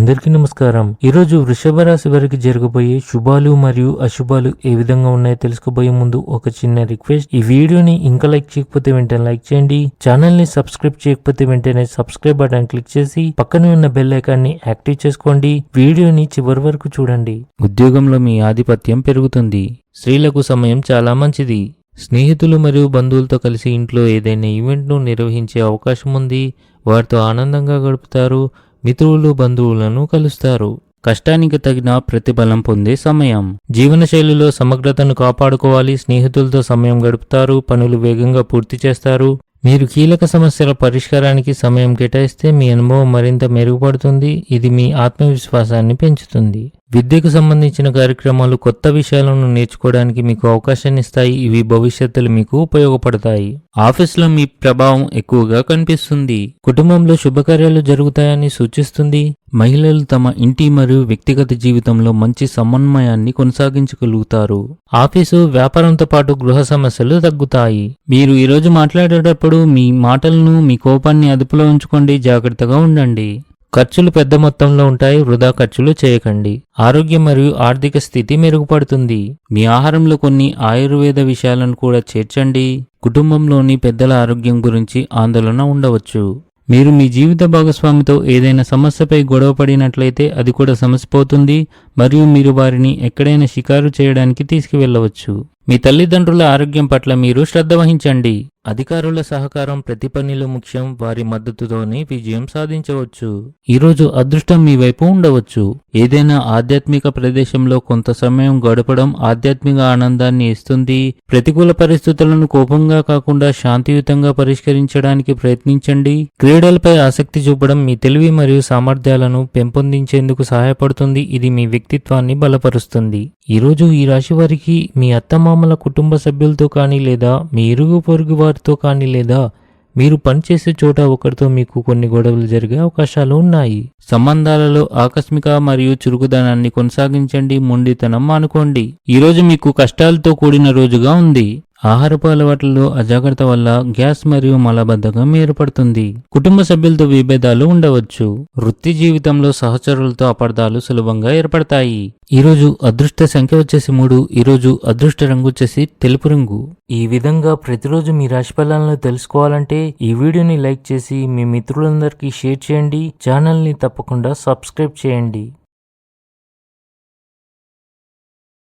అందరికీ నమస్కారం. ఈరోజు వృషభ రాశి వారికి జరగబోయే శుభాలు మరియు అశుభాలు ఏ విధంగా ఉన్నాయో తెలుసుకోబోయే ముందు ఒక చిన్న రిక్వెస్ట్. ఈ వీడియోని ఇంకా లైక్ చేయకపోతే వెంటనే లైక్ చేయండి. ఛానల్ని సబ్స్క్రైబ్ చేయకపోతే వెంటనే సబ్స్క్రైబ్ బటన్ క్లిక్ చేసి పక్కనే ఉన్న బెల్ ఐకాన్ని యాక్టివ్ చేసుకోండి. వీడియోని చివరి వరకు చూడండి. ఉద్యోగంలో మీ ఆధిపత్యం పెరుగుతుంది. స్త్రీలకు సమయం చాలా మంచిది. స్నేహితులు మరియు బంధువులతో కలిసి ఇంట్లో ఏదైనా ఈవెంట్ను నిర్వహించే అవకాశం ఉంది. వారితో ఆనందంగా గడుపుతారు. మిత్రులు బంధువులను కలుస్తారు. కష్టానికి తగిన ప్రతిఫలం పొందే సమయం. జీవనశైలిలో సమగ్రతను కాపాడుకోవాలి. స్నేహితులతో సమయం గడుపుతారు. పనులు వేగంగా పూర్తి చేస్తారు. మీరు కీలక సమస్యల పరిష్కారానికి సమయం కేటాయిస్తే మీ అనుభవం మరింత మెరుగుపడుతుంది. ఇది మీ ఆత్మవిశ్వాసాన్ని పెంచుతుంది. విద్యకు సంబంధించిన కార్యక్రమాలు కొత్త విషయాలను నేర్చుకోవడానికి మీకు అవకాశాన్ని ఇస్తాయి. ఇవి భవిష్యత్తులో మీకు ఉపయోగపడతాయి. ఆఫీస్లో మీ ప్రభావం ఎక్కువగా కనిపిస్తుంది. కుటుంబంలో శుభకార్యాలు జరుగుతాయని సూచిస్తుంది. మహిళలు తమ ఇంటి మరియు వ్యక్తిగత జీవితంలో మంచి సమన్వయాన్ని కొనసాగించగలుగుతారు. ఆఫీసు వ్యాపారంతో పాటు గృహ సమస్యలు తగ్గుతాయి. మీరు ఈరోజు మాట్లాడేటప్పుడు మీ మాటలను మీ కోపాన్ని అదుపులో ఉంచుకోండి. జాగ్రత్తగా ఉండండి. ఖర్చులు పెద్ద మొత్తంలో ఉంటాయి వృధా ఖర్చులు చేయకండి. ఆరోగ్యం మరియు ఆర్థిక స్థితి మెరుగుపడుతుంది. మీ ఆహారంలో కొన్ని ఆయుర్వేద విషయాలను కూడా చేర్చండి. కుటుంబంలోని పెద్దల ఆరోగ్యం గురించి ఆందోళన ఉండవచ్చు. మీరు మీ జీవిత భాగస్వామితో ఏదైనా సమస్యపై గొడవ పడినట్లయితే అది కూడా సమసిపోతుంది మరియు మీరు వారిని ఎక్కడైనా షికారు చేయడానికి తీసుకువెళ్ళవచ్చు. మీ తల్లిదండ్రుల ఆరోగ్యం పట్ల మీరు శ్రద్ధ వహించండి. అధికారుల సహకారం ప్రతి పనిలో ముఖ్యం వారి మద్దతుతోనే విజయం సాధించవచ్చు. ఈరోజు అదృష్టం మీ వైపు ఉండవచ్చు. ఏదైనా ఆధ్యాత్మిక ప్రదేశంలో కొంత సమయం గడపడం ఆధ్యాత్మిక ఆనందాన్ని ఇస్తుంది. ప్రతికూల పరిస్థితులను కోపంగా కాకుండా శాంతియుతంగా పరిష్కరించడానికి ప్రయత్నించండి. క్రీడలపై ఆసక్తి చూపడం మీ తెలివి మరియు సామర్థ్యాలను పెంపొందించేందుకు సహాయపడుతుంది. ఇది మీ వ్యక్తిత్వాన్ని బలపరుస్తుంది. ఈరోజు ఈ రాశి వారికి మీ అత్తమామల కుటుంబ సభ్యులతో కానీ లేదా మీ ఇరుగు పొరుగు వారితో కానీ లేదా మీరు పనిచేసే చోట ఒకరితో మీకు కొన్ని గొడవలు జరిగే అవకాశాలు ఉన్నాయి. సంబంధాలలో ఆకస్మిక మరియు చురుకుదనాన్ని కొనసాగించండి మొండితనం అనుకోండి ఈరోజు మీకు కష్టాలతో కూడిన రోజుగా ఉంది. ఆహారపు అలవాట్లలో అజాగ్రత్త వల్ల గ్యాస్ మరియు మలబద్ధకం ఏర్పడుతుంది. కుటుంబ సభ్యులతో విభేదాలు ఉండవచ్చు. వృత్తి జీవితంలో సహచరులతో అపార్థాలు సులభంగా ఏర్పడతాయి. ఈరోజు అదృష్ట సంఖ్య వచ్చేసి మూడు ఈరోజు అదృష్ట రంగు వచ్చేసి తెలుపు రంగు. ఈ విధంగా ప్రతిరోజు మీ రాశి ఫలాలను తెలుసుకోవాలంటే ఈ వీడియోని లైక్ చేసి మీ మిత్రులందరికీ షేర్ చేయండి. ఛానల్ని తప్పకుండా సబ్స్క్రైబ్ చేయండి.